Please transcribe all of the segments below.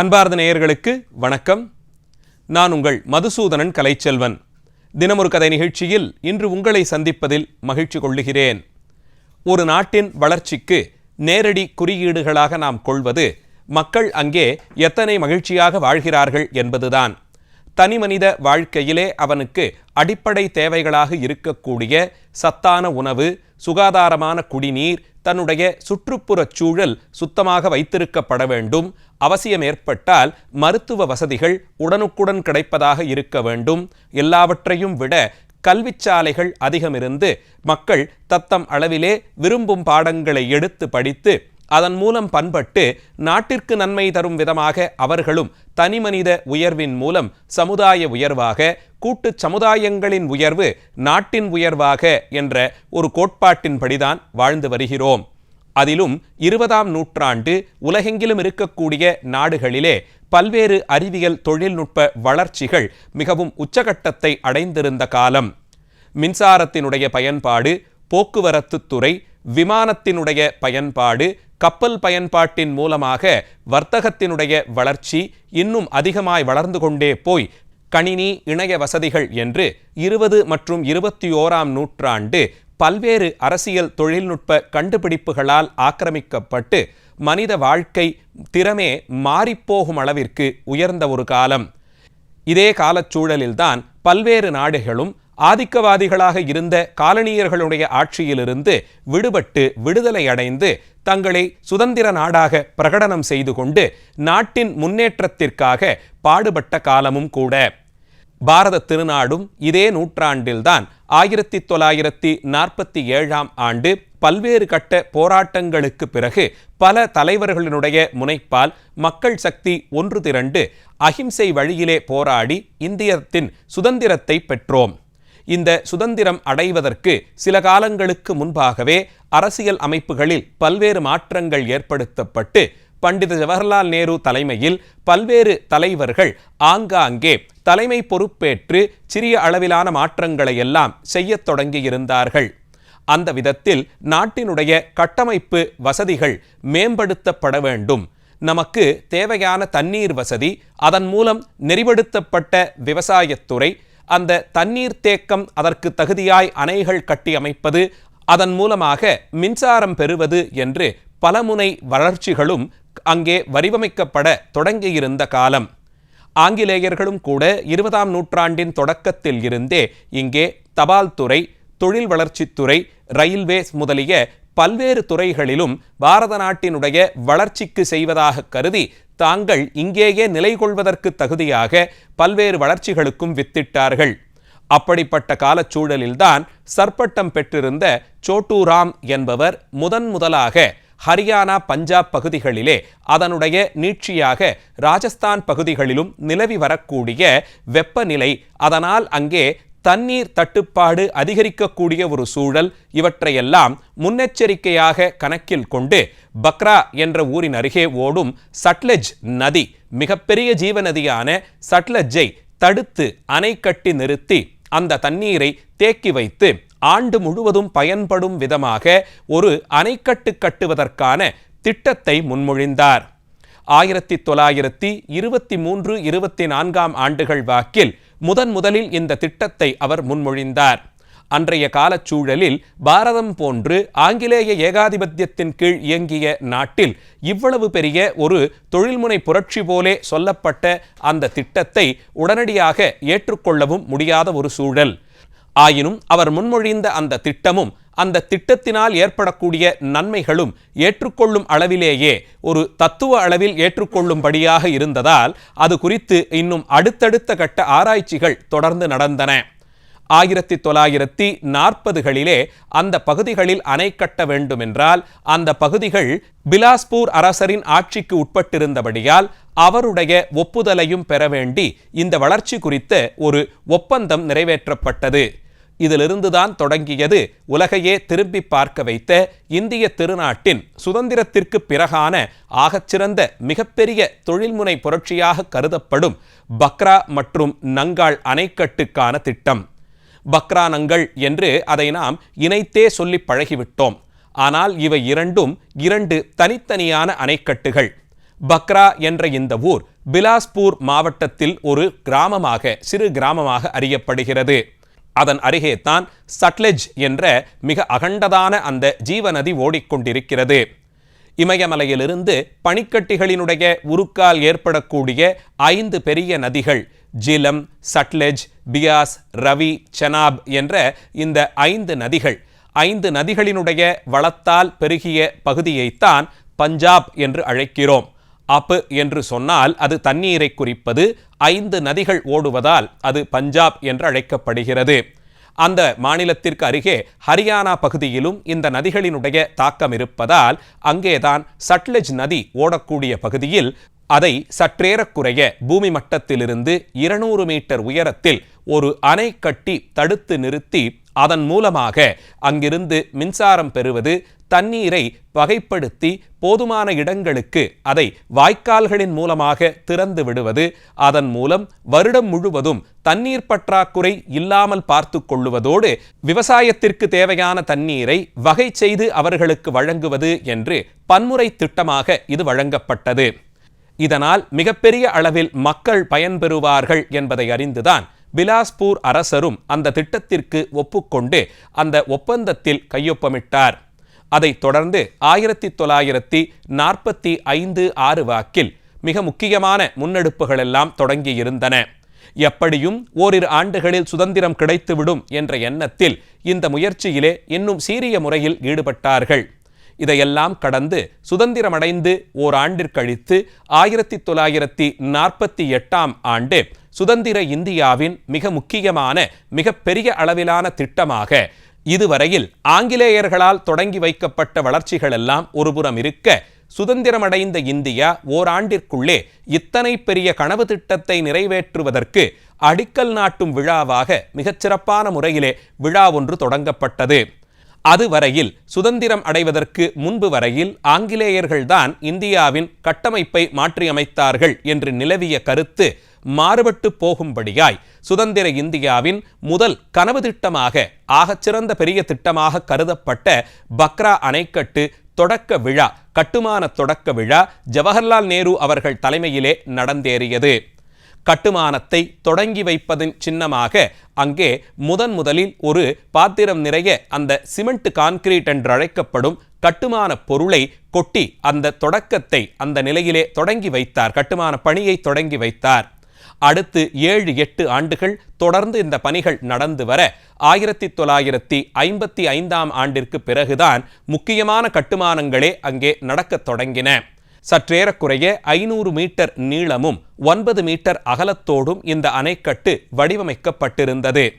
அன்பார்ந்த நேயர்களுக்கு வணக்கம். நான் உங்கள் மதுசூதனன் கலைச்செல்வன். தினமொரு கதை நிகழ்ச்சியில் இன்று உங்களை சந்திப்பதில் மகிழ்ச்சி கொள்ளுகிறேன். ஒரு நாட்டின் வளர்ச்சிக்கு நேரடி குறியீடுகளாக நாம் கொள்வது மக்கள் அங்கே எத்தனை மகிழ்ச்சியாக வாழ்கிறார்கள் என்பதுதான். தனிமனித வாழ்க்கையிலே அவனுக்கு அடிப்படை தேவைகளாக இருக்கக்கூடிய சத்தான உணவு சுகாதாரமான குடிநீர் தன்னுடைய சுற்றுப்புறச் சூழல் சுத்தமாக வைத்திருக்கப்பட வேண்டும். அவசியம் ஏற்பட்டால் மருத்துவ வசதிகள் உடனுக்குடன் கிடைப்பதாக இருக்க வேண்டும். எல்லாவற்றையும் விட கல்விச்சாலைகள் அதிகமிருந்து மக்கள் தத்தம் அளவிலே விரும்பும் பாடங்களை எடுத்து படித்து அதன் மூலம் பண்பட்டு நாட்டிற்கு நன்மை தரும் விதமாக அவர்களும் தனிமனித உயர்வின் மூலம் சமுதாய உயர்வாக கூட்டு சமுதாயங்களின் உயர்வு நாட்டின் உயர்வாக என்ற ஒரு கோட்பாட்டின்படிதான் வாழ்ந்து வருகிறோம். அதிலும் இருபதாம் நூற்றாண்டு உலகெங்கிலும் இருக்கக்கூடிய நாடுகளிலே பல்வேறு அறிவியல் தொழில்நுட்ப வளர்ச்சிகள் மிகவும் உச்சகட்டத்தை அடைந்திருந்த காலம். மின்சாரத்தினுடைய பயன்பாடு போக்குவரத்து துறை விமானத்தினுடைய பயன்பாடு கப்பல் பயன்பாட்டின் மூலமாக வர்த்தகத்தினுடைய வளர்ச்சி இன்னும் அதிகமாய் வளர்ந்து கொண்டே போய் கணினி இணைய வசதிகள் என்று இருபது மற்றும் இருபத்தி ஓராம் நூற்றாண்டு பல்வேறு அரசியல் தொழில்நுட்ப கண்டுபிடிப்புகளால் ஆக்கிரமிக்கப்பட்டு மனித வாழ்க்கை திறமே மாறிப்போகும் அளவிற்கு உயர்ந்த ஒரு காலம். இதே காலச்சூழலில்தான் பல்வேறு நாடுகளும் ஆதிக்கவாதிகளாக இருந்த காலனியர்களுடைய ஆட்சியிலிருந்து விடுபட்டு விடுதலை அடைந்து தங்களை சுதந்திர நாடாக பிரகடனம் செய்து கொண்டு நாட்டின் முன்னேற்றத்திற்காக பாடுபட்ட காலமும் கூட. பாரத திருநாடும் இதே நூற்றாண்டில்தான் ஆயிரத்தி தொள்ளாயிரத்தி நாற்பத்தி ஏழாம் ஆண்டு பல்வேறு கட்ட போராட்டங்களுக்கு பிறகு பல தலைவர்களினுடைய முனைப்பால் மக்கள் சக்தி ஒன்று திரண்டு அகிம்சை வழியிலே போராடி இந்தியத்தின் சுதந்திரத்தை பெற்றோம். இந்த சுதந்திரம் அடைவதற்கு சில காலங்களுக்கு முன்பாகவே அரசியல் அமைப்புகளில் பல்வேறு மாற்றங்கள் ஏற்படுத்தப்பட்டு பண்டித ஜவஹர்லால் நேரு தலைமையில் பல்வேறு தலைவர்கள் ஆங்காங்கே தலைமை பொறுப்பேற்று சிறிய அளவிலான மாற்றங்களை எல்லாம் செய்யத் தொடங்கியிருந்தார்கள். அந்த விதத்தில் நாட்டினுடைய கட்டமைப்பு வசதிகள் மேம்படுத்தப்பட வேண்டும். நமக்கு தேவையான தண்ணீர் வசதி அதன் மூலம் நெறிப்படுத்தப்பட்ட விவசாயத்துறை அந்த தண்ணீர் தேக்கம் அதற்கு தகுதியாய் அணைகள் கட்டி அமைப்பது அதன் மூலமாக மின்சாரம் பெறுவது என்று பலமுனை வளர்ச்சிகளும் அங்கே வடிவமைக்கப்பட தொடங்கியிருந்த காலம். ஆங்கிலேயர்களும் கூட இருபதாம் நூற்றாண்டின் தொடக்கத்தில் இருந்தே இங்கே தபால் துறை தொழில் வளர்ச்சித்துறை ரயில்வேஸ் முதலிய பல்வேறு துறைகளிலும் பாரத நாட்டினுடைய வளர்ச்சிக்கு செய்வதாக கருதி தாங்கள் இங்கேயே நிலை கொள்வதற்கு தகுதியாக பல்வேறு வளர்ச்சிகளுக்கும் வித்திட்டார்கள். அப்படிப்பட்ட காலச்சூழலில்தான் சர்ப்பட்டம் பெற்றிருந்த சோட்டூராம் என்பவர் முதன் முதலாக ஹரியானா பஞ்சாப் பகுதிகளிலே அதனுடைய நீட்சியாக ராஜஸ்தான் பகுதிகளிலும் நிலவி வரக்கூடிய வெப்பநிலை அதனால் அங்கே தண்ணீர் தட்டுப்பாடு அதிகரிக்கக்கூடிய ஒரு சூழல் இவற்றையெல்லாம் முன்னெச்சரிக்கையாக கணக்கில் கொண்டு பக்ரா என்ற ஊரின் அருகே ஓடும் சட்லஜ் நதி மிகப்பெரிய ஜீவநதியான சட்லஜை தடுத்து அணை கட்டி நிறுத்தி அந்த தண்ணீரை தேக்கி வைத்து ஆண்டு முழுவதும் பயன்படும் விதமாக ஒரு அணைக்கட்டு கட்டுவதற்கான திட்டத்தை முன்மொழிந்தார். ஆயிரத்தி தொள்ளாயிரத்தி இருபத்தி மூன்று இருபத்தி நான்காம் ஆண்டுகள் வாக்கில் முதன் முதலில் இந்த திட்டத்தை அவர் முன்மொழிந்தார். அன்றைய காலச்சூழலில் பாரதம் போன்று ஆங்கிலேய ஏகாதிபத்தியத்தின் கீழ் இயங்கிய நாட்டில் இவ்வளவு பெரிய ஒரு தொழில்முனை புரட்சி போலே சொல்லப்பட்ட அந்த திட்டத்தை உடனடியாக ஏற்றுக்கொள்ளவும் முடியாத ஒரு சூழல். ஆயினும் அவர் முன்மொழிந்த அந்த திட்டமும் அந்த திட்டத்தினால் ஏற்படக்கூடிய நன்மைகளும் ஏற்றுக்கொள்ளும் அளவிலேயே ஒரு தத்துவ அளவில் ஏற்றுக்கொள்ளும்படியாக இருந்ததால் அது குறித்து இன்னும் அடுத்தடுத்த கட்ட ஆராய்ச்சிகள் தொடர்ந்து நடந்தன. ஆயிரத்தி தொள்ளாயிரத்தி நாற்பதுகளிலே அந்த பகுதிகளில் அணை கட்ட வேண்டுமென்றால் அந்த பகுதிகள் பிலாஸ்பூர் அரசரின் ஆட்சிக்கு உட்பட்டிருந்தபடியால் அவருடைய ஒப்புதலையும் பெற வேண்டி இந்த வளர்ச்சி குறித்த ஒரு ஒப்பந்தம் நிறைவேற்றப்பட்டது. இதிலிருந்துதான் தொடங்கியது உலகையே திரும்பி பார்க்க வைத்த இந்திய திருநாட்டின் சுதந்திரத்திற்கு பிறகான ஆகச்சிறந்த மிகப்பெரிய தொழில்முனை புரட்சியாக கருதப்படும் பக்ரா மற்றும் நங்காள் அணைக்கட்டுக்கான திட்டம். பக்ரா நங்கள் என்று அதை நாம் இணைத்தே சொல்லி பழகிவிட்டோம். ஆனால் இவை இரண்டும் இரண்டு தனித்தனியான அணைக்கட்டுகள். பக்ரா என்ற இந்த ஊர் பிலாஸ்பூர் மாவட்டத்தில் ஒரு கிராமமாக சிறு கிராமமாக அறியப்படுகிறது. அதன் அருகே தான் சட்லெஜ் என்ற மிக அகண்டதான அந்த ஜீவநதி ஓடிக்கொண்டிருக்கிறது. இமயமலையிலிருந்து பனிக்கட்டிகளினுடைய உருக்கால் ஏற்படக்கூடிய ஐந்து பெரிய நதிகள் ஜிலம் சட்லெஜ் பியாஸ் ரவி செனாப் என்ற இந்த ஐந்து நதிகள் ஐந்து நதிகளினுடைய வளத்தால் பெருகிய பகுதியைத்தான் பஞ்சாப் என்று அழைக்கிறோம். அப் என்று சொன்னால் அது தண்ணீரை குறிப்பது ஐந்து நதிகள் ஓடுவதால் அது பஞ்சாப் என்று அழைக்கப்படுகிறது. அந்த மாநிலத்திற்கு அருகே ஹரியானா பகுதியிலும் இந்த நதிகளினுடைய தாக்கம் இருப்பதால் அங்கேதான் சட்லெஜ் நதி ஓடக்கூடிய பகுதியில் அதை சற்றேறக்குறைய பூமி மட்டத்திலிருந்து இருநூறு மீட்டர் உயரத்தில் ஒரு அணை கட்டி தடுத்து நிறுத்தி அதன் மூலமாக அங்கிருந்து மின்சாரம் பெறுவது தண்ணீரை வகைப்படுத்தி போதுமான இடங்களுக்கு அதை வாய்க்கால்களின் மூலமாக திறந்து விடுவது அதன் மூலம் வருடம் முழுவதும் தண்ணீர் பற்றாக்குறை இல்லாமல் பார்த்து கொள்ளுவதோடு விவசாயத்திற்கு தேவையான தண்ணீரை வகை செய்து அவர்களுக்கு வழங்குவது என்று பன்முறை திட்டமாக இது வழங்கப்பட்டது. இதனால் மிகப்பெரிய அளவில் மக்கள் பயன்பெறுவார்கள் என்பதை அறிந்துதான் பிலாஸ்பூர் அரசரும் அந்த திட்டத்திற்கு ஒப்புக்கொண்டு அந்த ஒப்பந்தத்தில் கையொப்பமிட்டார். அதைத் தொடர்ந்து ஆயிரத்தி தொள்ளாயிரத்தி நாற்பத்தி ஐந்து ஆறு வாக்கில் மிக முக்கியமான முன்னெடுப்புகள் எல்லாம் தொடங்கியிருந்தன. எப்படியும் ஓரிரு ஆண்டுகளில் சுதந்திரம் கிடைத்துவிடும் என்ற எண்ணத்தில் இந்த முயற்சியிலே இன்னும் சீரிய முறையில் ஈடுபட்டார்கள். இதையெல்லாம் கடந்து சுதந்திரமடைந்து ஓர் ஆண்டிற்கழித்து ஆயிரத்தி தொள்ளாயிரத்தி நாற்பத்தி எட்டாம் ஆண்டு சுதந்திர இந்தியாவின் மிக முக்கியமான மிகப்பெரிய அளவிலான திட்டமாக இதுவரையில் ஆங்கிலேயர்களால் தொடங்கி வைக்கப்பட்ட வளர்ச்சிகள் எல்லாம் ஒருபுறம் இருக்க சுதந்திரமடைந்த இந்தியா ஓராண்டிற்குள்ளே இத்தனை பெரிய கனவு திட்டத்தை நிறைவேற்றுவதற்கு அடிக்கல் நாட்டும் விழாவாக மிகச்சிறப்பான முறையிலே விழா ஒன்று தொடங்கப்பட்டது. அதுவரையில் சுதந்திரம் அடைவதற்கு முன்பு வரையில் ஆங்கிலேயர்கள்தான் இந்தியாவின் கட்டமைப்பை மாற்றியமைத்தார்கள் என்று நிலவிய கருத்து மாறுபட்டு போகும்படியாய் சுதந்திர இந்தியாவின் முதல் கனவு திட்டமாக ஆகச்சிறந்த பெரிய திட்டமாக கருதப்பட்ட பக்ரா அணைக்கட்டு தொடக்க விழா கட்டுமான தொடக்க விழா ஜவஹர்லால் நேரு அவர்கள் தலைமையிலே நடந்தேறியது. கட்டுமானத்தை தொடங்கி வைப்பதன் சின்னமாக அங்கே முதன் முதலில் ஒரு பாத்திரம் நிறைய அந்த சிமெண்ட் கான்கிரீட் என்று அழைக்கப்படும் கட்டுமான பொருளை கொட்டி அந்த தொடக்கத்தை அந்த நிலையிலே தொடங்கி வைத்தார். கட்டுமான பணியை தொடங்கி வைத்தார். அடுத்து ஏழு எட்டு ஆண்டுகள் தொடர்ந்து இந்த பணிகள் நடந்து வர ஆயிரத்தி தொள்ளாயிரத்தி ஐம்பத்தி ஐந்தாம் ஆண்டிற்கு பிறகுதான் முக்கியமான கட்டுமானங்களே அங்கே நடக்கத் தொடங்கின. சற்றேறக்குறைய ஐநூறு மீட்டர் நீளமும் ஒன்பது மீட்டர் அகலத்தோடும் இந்த அணைக்கட்டு வடிவமைக்கப்பட்டிருந்தது.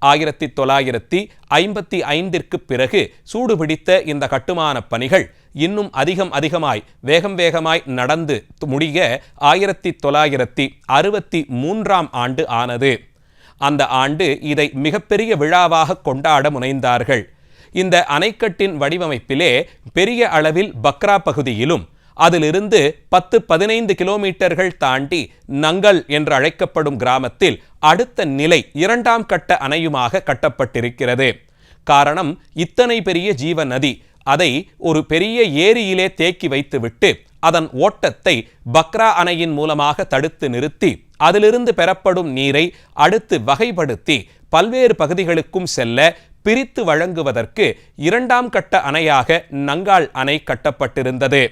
ஆயிரத்தி தொள்ளாயிரத்தி ஐம்பத்தி ஐந்திற்கு பிறகு சூடுபிடித்த இந்த கட்டுமான பணிகள் இன்னும் அதிகம் அதிகமாய் வேகம் வேகமாய் நடந்து முடிய ஆயிரத்தி தொள்ளாயிரத்தி அறுபத்தி மூன்றாம் ஆண்டு ஆனது. அந்த ஆண்டு இதை மிகப்பெரிய விழாவாக கொண்டாட முனைந்தார்கள். இந்த அணைக்கட்டின் வடிவமைப்பிலே பெரிய அளவில் பக்ரா பகுதியிலும் அதிலிருந்து பத்து பதினைந்து கிலோமீட்டர்கள் தாண்டி நங்கல் என்று அழைக்கப்படும் கிராமத்தில் அடுத்த நிலை இரண்டாம் கட்ட அணையுமாக கட்டப்பட்டிருக்கிறது. காரணம் இத்தனை பெரிய ஜீவ நதி அதை ஒரு பெரிய ஏரியிலே தேக்கி வைத்துவிட்டு அதன் ஓட்டத்தை பக்ரா அணையின் மூலமாக தடுத்து நிறுத்தி அதிலிருந்து பெறப்படும் நீரை அடுத்து வகைப்படுத்தி பல்வேறு பகுதிகளுக்கும் செல்ல பிரித்து வழங்குவதற்கு இரண்டாம் கட்ட அணையாக நங்கால் அணை கட்டப்பட்டிருந்தது.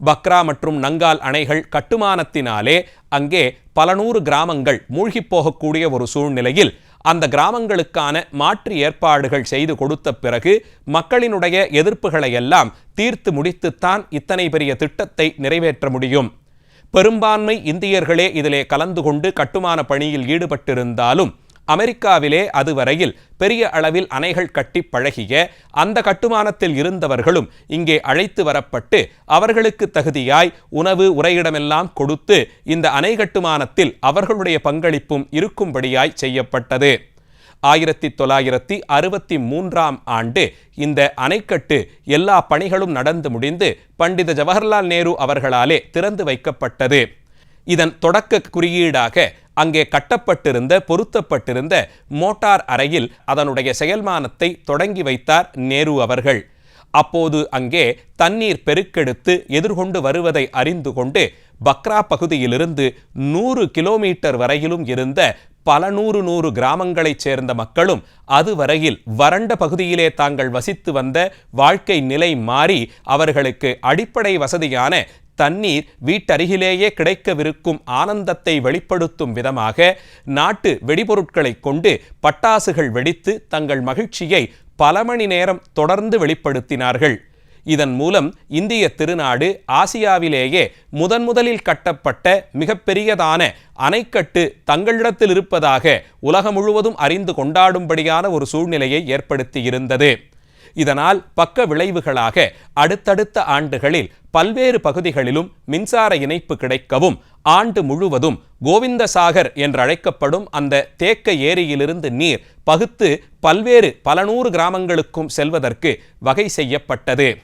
பக்ரா மற்றும் நங்கால் அணைகள் கட்டுமானத்தினாலே அங்கே பல நூறு கிராமங்கள் மூழ்கி போகக்கூடிய ஒரு சூழ்நிலையில் அந்த கிராமங்களுக்கான மாற்று ஏற்பாடுகள் செய்து கொடுத்த பிறகு மக்களினுடைய எதிர்ப்புகளை எல்லாம் தீர்த்து முடித்துத்தான் இத்தனை பெரிய திட்டத்தை நிறைவேற்ற முடியும். பெரும்பான்மை இந்தியர்களே இதிலே கலந்து கொண்டு கட்டுமான பணியில் ஈடுபட்டிருந்தாலும் அமெரிக்காவிலே அதுவரையில் பெரிய அளவில் அணைகள் கட்டி பழகிய அந்த கட்டுமானத்தில் இருந்தவர்களும் இங்கே அழைத்து வரப்பட்டு அவர்களுக்கு தகுதியாய் உணவு உரையிடமெல்லாம் கொடுத்து இந்த அணை கட்டுமானத்தில் அவர்களுடைய பங்களிப்பும் இருக்கும்படியாய் செய்யப்பட்டது. ஆயிரத்தி தொள்ளாயிரத்தி அறுபத்தி மூன்றாம் ஆண்டு இந்த அணைக்கட்டு எல்லா பணிகளும் நடந்து முடிந்து பண்டித ஜவஹர்லால் நேரு அவர்களாலே திறந்து வைக்கப்பட்டது. இதன் தொடக்க குறியீடாக அங்கே கட்டப்பட்டிருந்த பொருத்தப்பட்டிருந்த மோட்டார் அறையில் அதனுடைய செயல்மானத்தை தொடங்கி வைத்தார் நேரு அவர்கள். அப்போது அங்கே தண்ணீர் பெருக்கெடுத்து எதிர்கொண்டு வருவதை அறிந்து கொண்டு பக்ரா பகுதியிலிருந்து நூறு கிலோமீட்டர் வரையிலும் இருந்த பல நூறு நூறு கிராமங்களைச் சேர்ந்த மக்களும் அதுவரையில் வறண்ட பகுதியிலே தாங்கள் வசித்து வந்த வாழ்க்கை நிலை மாறி அவர்களுக்கு அடிப்படை வசதியான தண்ணீர் வீட்டருகிலேயே கிடைக்கவிருக்கும் ஆனந்தத்தை வெளிப்படுத்தும் விதமாக நாட்டு வெடிபொருட்களை கொண்டு பட்டாசுகள் வெடித்து தங்கள் மகிழ்ச்சியை பல மணி நேரம் தொடர்ந்து வெளிப்படுத்தினார்கள். இதன் மூலம் இந்திய திருநாடு ஆசியாவிலேயே முதன் முதலில் கட்டப்பட்ட மிகப்பெரியதான அணைக்கட்டு தங்களிடத்தில் இருப்பதாக உலகம் முழுவதும் அறிந்து கொண்டாடும்படியான ஒரு சூழ்நிலையை ஏற்படுத்தியிருந்தது. இதனால் பக்க விளைவுகளாக அடுத்தடுத்த ஆண்டுகளில் பல்வேறு பகுதிகளிலும் மின்சார இணைப்பு கிடைக்கவும் ஆண்டு முழுவதும் கோவிந்தசாகர் என்றழைக்கப்படும் அந்த தேக்க ஏரியிலிருந்து நீர் பகுத்து பல்வேறு பல நூறு கிராமங்களுக்கும் செல்வதற்கு வகை செய்யப்பட்டது.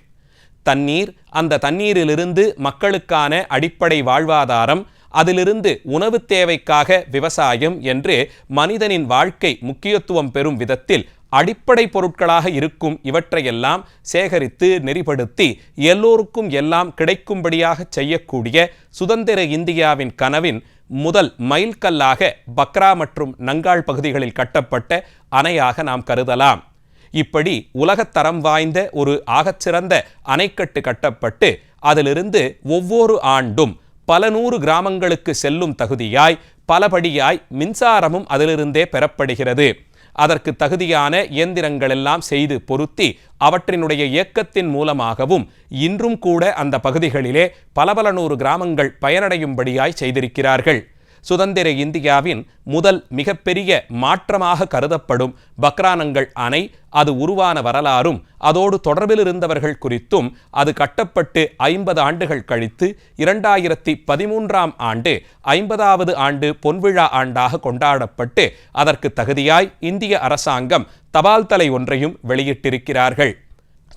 தண்ணீர் அந்த தண்ணீரிலிருந்து மக்களுக்கான அடிப்படை வாழ்வாதாரம் அதிலிருந்து உணவு தேவைக்காக விவசாயம் என்று மனிதனின் வாழ்க்கை முக்கியத்துவம் பெறும் விதத்தில் அடிப்படை பொருட்களாக இருக்கும் இவற்றையெல்லாம் சேகரித்து நெறிப்படுத்தி எல்லோருக்கும் எல்லாம் கிடைக்கும்படியாக செய்யக்கூடிய சுதந்திர இந்தியாவின் கனவின் முதல் மைல்கல்லாக பக்ரா மற்றும் நங்காள் பகுதிகளில் கட்டப்பட்ட அணையாக நாம் கருதலாம். இப்படி உலகத்தரம் வாய்ந்த ஒரு ஆகச்சிறந்த அணைக்கட்டு கட்டப்பட்டு அதிலிருந்து ஒவ்வொரு ஆண்டும் பல நூறு கிராமங்களுக்கு செல்லும் தகுதியாய் பலபடியாய் மின்சாரமும் அதிலிருந்தே பெறப்படுகிறது. அதற்கு தகுதியான இயந்திரங்கள் எல்லாம் செய்து பொருத்தி அவற்றினுடைய இயக்கத்தின் மூலமாகவும் இன்றும் கூட அந்த பகுதிகளிலே பல பல நூறு கிராமங்கள் பயனடையும்படியாய் செய்திருக்கிறார்கள். சுதந்திர இந்தியாவின் முதல் மிகப்பெரிய மாற்றமாக கருதப்படும் பக்ரானங்கள் அணை அது உருவான வரலாறும் அதோடு தொடர்பில் இருந்தவர்கள் குறித்தும் அது கட்டப்பட்டு ஐம்பது ஆண்டுகள் கழித்து இரண்டாயிரத்தி பதிமூன்றாம் ஆண்டு ஐம்பதாவது ஆண்டு பொன்விழா ஆண்டாக கொண்டாடப்பட்டு அதற்கு தகுதியாய் இந்திய அரசாங்கம் தபால் தலை ஒன்றையும் வெளியிட்டிருக்கிறார்கள்.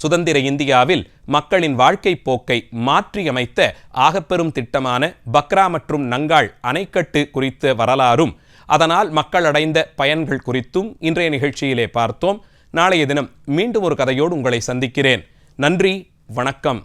சுதந்திர இந்தியாவில் மக்களின் வாழ்க்கை போக்கை மாற்றியமைத்த ஆகப்பெரும் திட்டமான பக்ரா மற்றும் நங்காள் அணைக்கட்டு குறித்த வரலாறும் அதனால் மக்கள் அடைந்த பயன்கள் குறித்தும் இன்றைய நிகழ்ச்சியிலே பார்த்தோம். நாளைய தினம் மீண்டும் ஒரு கதையோடு உங்களை சந்திக்கிறேன். நன்றி வணக்கம்.